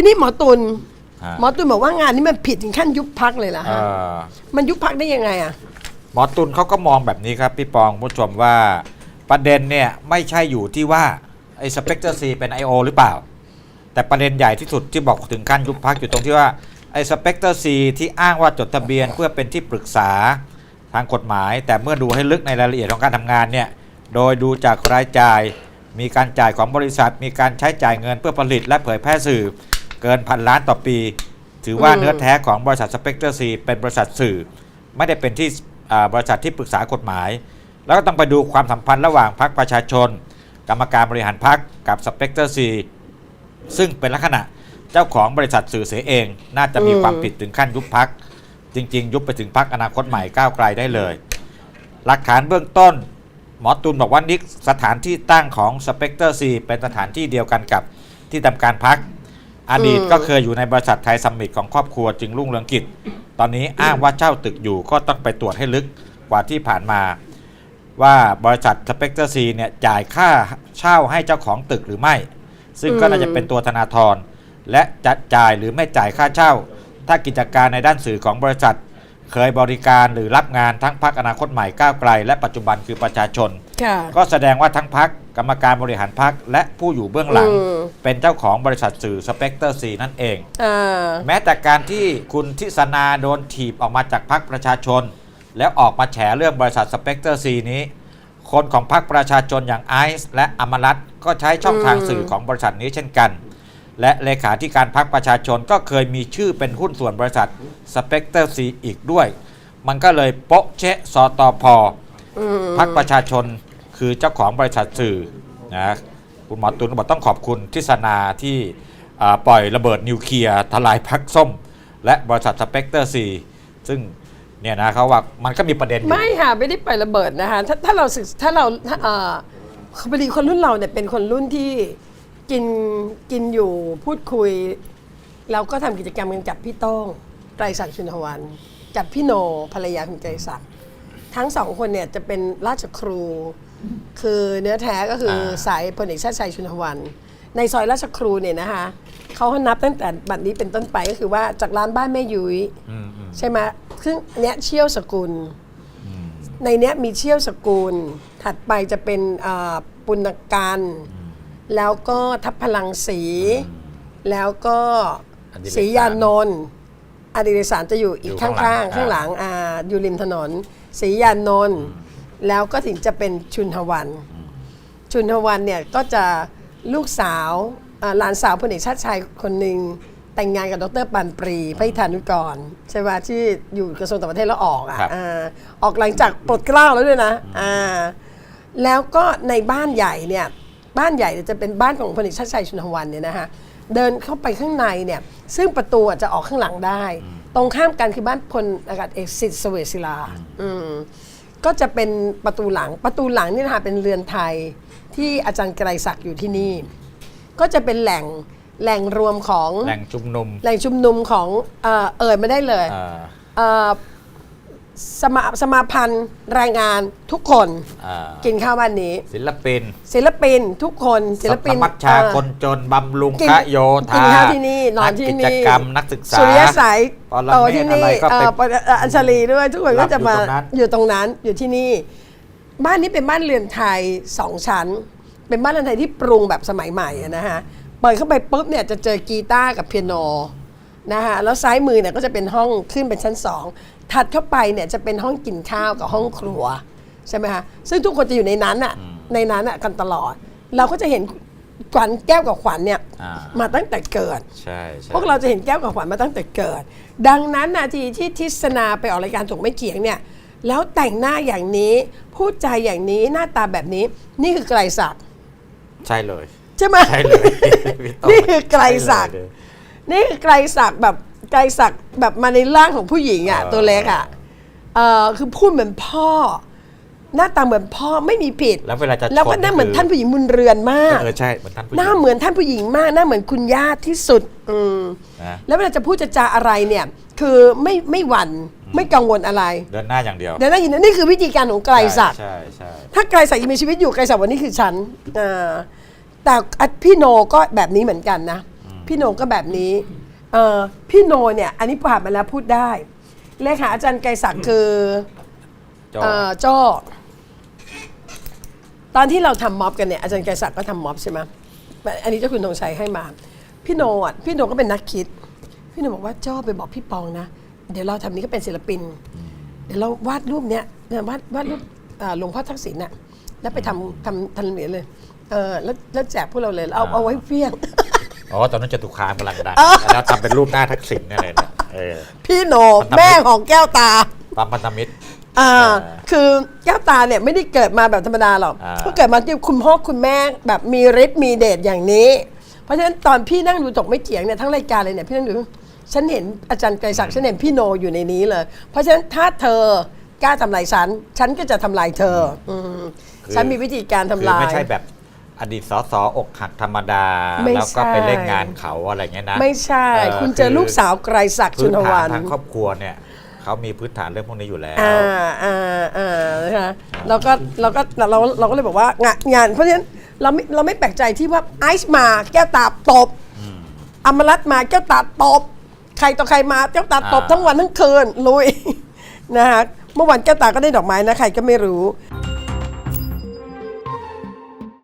ทีนี้หมอตุลฮะ หมอตุลบอกว่างานนี้มันผิดถึงขั้นยุบพักเลยล่ะเอ่ฮะอมันยุบพักได้ยังไงอะ หมอตุลเขาก็มองแบบนี้ครับ พี่ปองผู้ชมว่าประเด็นเนี่ยไม่ใช่อยู่ที่ว่าไอ้สเปกเตอร์ซีเป็น I.O. หรือเปล่า แต่ประเด็นใหญ่ที่สุดที่บอกถึงขั้นยุบพักอยู่ตรงที่ว่าไอ้สเปกเตอร์ซีที่อ้างว่าจดทะเบียนเพื่อเป็นที่ปรึกษาทางกฎหมาย แต่เมื่อดูให้ลึกในรายละเอียดของการทำงานเนี่ยโดยดูจากรายจ่าย มีการจ่ายของบริษัท มีการใช้จ่ายเงินเพื่อผลิตและเผยแพร่สื่อ เกินพันล้านต่อปี ถือว่าเนื้อแท้ของบริษัทสเปกเตอร์ซีเป็นบริษัทสื่อ ไม่ได้เป็นที่บริษัทที่ปรึกษากฎหมาย แล้วก็ต้องไปดูความสัมพันธ์ระหว่างพรรคประชาชน กรรมการบริหารพรรคกับสเปกเตอร์ซีซึ่งเป็นลักษณะเจ้าของบริษัทสื่อเสียเอง น่าจะมีความผิดถึงขั้นยุบพัก จริง ๆ ยุบไปถึงพักอนาคตใหม่ก้าวไกลได้เลย หลักฐานเบื้องต้น หมอตุลบอกว่านิกสถานที่ตั้งของสเปกเตอร์ซีเป็นสถานที่เดียวกันกับที่ทำการพัก อดีตอืมก็เคยอยู่ในบริษัทไทยซัมมิตของครอบครัวจึงรุ่งเรืองกิจ ตอนนี้อ้างว่าเช่าตึกอยู่ก็ต้องไปตรวจให้ลึกกว่าที่ผ่านมา ว่าบริษัทสเปกเตอร์ซีเนี่ยจ่ายค่าเช่าให้เจ้าของตึกหรือไม่ ซึ่งก็น่าจะเป็นตัวธนาธรและจะจ่ายหรือไม่จ่ายค่าเช่า ถ้ากิจการในด้านสื่อของบริษัท เคยบริการหรือรับงานทั้งพักอนาคตใหม่ก้าวไกล และปัจจุบันคือประชาชนค่ะก็แสดงว่าทั้งพัก กรรมการบริหารพักและผู้อยู่เบื้องหลังอืมเป็นเจ้าของบริษัทสื่อสเปกเตอร์ซีนั่นเองอ่าแม้แต่การที่คุณทิศนาโดนถีบออกมาจากพักประชาชน แล้วออกมาแฉเรื่องบริษัทสเปกเตอร์ซีนี้ คนของพรรคประชาชนอย่างไอซ์และอมรัตน์ก็ใช้ช่องทางอืมสื่อของบริษัทนี้เช่นกัน และเลขาธิการพรรคประชาชนก็เคยมีชื่อเป็นหุ้นส่วนบริษัทสเปกเตอร์ซีอีกด้วย มันก็เลยโป๊ะเชะสตอพออืมพรรคประชาชน คือเจ้าของบริษัทสื่อนะคุณหมอตุลก็บอกต้องขอบคุณทิศนาที่ปล่อยระเบิดนิวเคลียร์ทลายพรรคส้ม และบริษัทสเปกเตอร์ซีซึ่งเนี่ยนะเขาว่ามันก็มีประเด็นอยู่ไม่ค่ะ ไม่ได้ไประเบิดนะคะถ้าถ้าเราศึกถ้าเราพอดีคนรุ่นเราเนี่ยเป็นคนรุ่นที่กินกินอยู่พูดคุย เราก็ทำกิจกรรมกันกับพี่โต้งไตรศักดิ์ชุนทวันกับพี่โนภรรยาคุณไตรศักดิ์ทั้งสองคนเนี่ยจะเป็นราชครู คือเนื้อแท้ก็คืออา สายพลเอกชาติชัยชุนทวัน ในซอยราชครูเนี่ยนะคะเขานับตั้งแต่บัดนี้เป็นต้นไปก็คือว่าจากร้านบ้านแม่ยุ้ยอืมอืมใช่ไหมซึ่งอันเนี้ยเชี่ยวสกุลในเนี้ยมีเชี่ยวสกุล ถัดไปจะเป็นอ่าปุณกันแล้วก็ทัพพลังสี แล้วก็อดิเรกศรียานนท์อดิเรกสารจะอยู่อีกอยู่ข้าข้างงหลังๆ ข้างหลังอ่าอยู่ริมถนนศรียานนท์ แล้วก็ถึงจะเป็นชุนทวัน ชุนทวันเนี่ยก็จะลูกสาวอ่าหลานสาวพลเอกชาติชายคนหนึ่งแต่งงานกับดรปันปรีพระอิทธานุกรใช่ไหมที่อยู่กระทรวงต่างประเทศแล้วออกอะครับอ่าออกหลังจากปลดเกล้าแล้วด้วยนะอ่าแล้วก็ในบ้านใหญ่เนี่ยบ้านใหญ่เนี่ยจะเป็นบ้านของพลเอกชาติชายชุนทวันเนี่ยนะคะเดินเข้าไปข้างในเนี่ยซึ่งประตูอะจะออกข้างหลังได้ ตรงข้ามกันคือบ้านพลอากาศเอกสิทธิ์เสวตศิลาอืม ก็จะเป็นประตูหลังประตูหลังนี่นะคะเป็นเรือนไทยที่อาจารย์ไกรศักดิ์อยู่ที่นี่ ก็จะเป็นแหล่งแหล่งรวมของแหล่งชุมนุม แหล่งชุมนุมของเอ่อเอ่ยไม่ได้เลยอ่าเอ่อ สมาสมาพันธ์รายงานทุกคนอ่ากินข้าวบ้านนี้ ศิลปินศิลปินทุกคนศิลปินสมัชชาเอ่อ คนจนบำรุงกินพระโยธากินข้าวที่นี่นอนที่กินี่จกรรมนักศึกษา สุริยสายปรเมศโตที่นี่อะไรก็เอ่ไปอปรเอ่ออัญชลีด้วยทุกคนก็จะมารับอยู่ตรงนั้นอยู่ที่นี่ บ้านนี้เป็นบ้านเรือนไทยสองชั้น เป็นบ้านเรือนไทยที่ปรุงแบบสมัยใหม่อะนะฮะเปิดเข้าไปปุ๊บเนี่ยจะเจอกีตาร์กับเปียโนนะฮะแล้วซ้ายมือเนี่ยก็จะเป็นห้องขึ้นเป็นชั้นสอง ถัดเข้าไปเนี่ยจะเป็นห้องกินข้าวกับห้องครัวใช่ไหมคะซึ่งทุกคนจะอยู่ในนั้นอะในนั้นอะกันตลอด เราก็จะเห็นขวัญแก้วกับขวัญเนี่ยอ่ามาตั้งแต่เกิด ใช่ใช่พวกเราจะเห็นแก้วกับขวัญมาตั้งแต่เกิด ดังนั้นนาทีที่ทิศนาไปออกรายการถกไม่เขียงเนี่ยแล้วแต่งหน้าอย่างนี้พูดใจาอย่างนี้หน้าตาแบบนี้นี่คือไกลศักดิ์ใช่เลย ใช่ไหม ใช่เลยพี่ต้นี่คือไกลศักดิ์ ใช่เลย นี่คือไกลศักดิ์แบบ ไกลศักดิ์แบบมาในร่างของผู้หญิงอะเออตัวเล็กอะเออคือพูดเหมือนพ่อ หน้าตาเหมือนพ่อไม่มีผิด แล้วเวลาจะแล้วก็ชหน้าเหมือนคืท่านผู้หญิงบุญเรือนมาก เออใช่เหมือนท่านผู้หหญิงน้าเหมือนท่านผู้หญิงมาก หน้าเหมือนคุณย่าที่สุด อืม นะแล้วเวลาจะพูดจะจาอะไรเนี่ย คือไม่ไม่หวั่นไม่กังวลอะไรเดินหน้าอย่างเดียวเดี๋ยวนะยินนะนี่คือวิธีการของไกรศักดิ์ใช่ใช่ถ้าไกรศักดิ์ยังมีชีวิตอยู่ไกรศักดิ์วันนี้คือฉันอ่าแต่อะพี่โนก็แบบนี้เหมือนกันนะ พี่โหนงก็แบบนี้ เออพี่โหนเนี่ย อันนี้ผ่านมาแล้วพูดได้ เลขาอาจารย์ไกรศักดิ์คือจอเอ่อจ้อตอนที่เราทำม็อบกันเนี่ยอาจารย์ไกรศักดิ์ก็ทำม็อบใช่ไหมอันนี้เจ้าคุณธงชัยให้มา พี่โนอะพี่โนก็เป็นนักคิด พี่โนบอกว่าจ้อไปบอกพี่ปองนะ เดี๋ยวเราทำนี้ก็เป็นศิลปิน เดี๋ยวเราวาดรูปเนี้ยเนี่ยวาดวาดรูปอ่าหลวงพ่อทักษิณน่ะแล้วไปทำทำทำเหรียญเลยเออแล้วแล้วแจกพวกเราเลยเอาเอาไว้เพี้ยง อ๋อตอนนั้นจตุคามกำลังดังแล้วทำเป็นรูปหน้าทักษิณเนี่ยเลยนะเออ พี่โหนมันทำแม่ของแก้วตาปั๊มพันธมิตร อ่าเออคือแก้วตาเนี่ยไม่ได้เกิดมาแบบธรรมดาหรอกอ่าก็เกิดมาที่คุณพ่อคุณแม่แบบมีฤทธิ์มีเดชอย่างนี้ เพราะฉะนั้นตอนพี่นั่งดูตกไม่เถียงเนี่ยทั้งรายการเลยเนี่ยพี่นั่งดูฉันเห็นอาจารย์ไกรศักดิ์ฉันเห็นพี่โนอยู่ในนี้เลย เพราะฉะนั้นถ้าเธอกล้าทำลายฉัน ฉันก็จะทำลายเธออมคือฉันมีวิธีการทำคือลายไม่ใช่แบบ อดีตสสอกหักธรรมดา ไม่แล้วก็ไปใช่เล่นงานเขาอะไรเงี้ยนะไม่ใช่ คุณเจอลูกสาวไกรศักดิ์ชุพื้นนฐาวันนทางครอบครัวเนี่ยเขามีพื้นฐานเรื่องพวกนี้อยู่แล้วอ่าอ่าอ่านะคะเราก็เราก็เราเราก็เลยบอกว่างานงานเพราะฉะนั้นเราไม่เราไม่แปลกใจที่ว่าไอซ์มาแก้วตาตบอมรัตน์มาแก้วตาตบใครต่อใครมาแก้วตาตบอ่าทั้งวันทั้งคืนลุยนะคะเมื่อวันแก้วตาก็ได้ดอกไม้นะใครก็ไม่รู้อ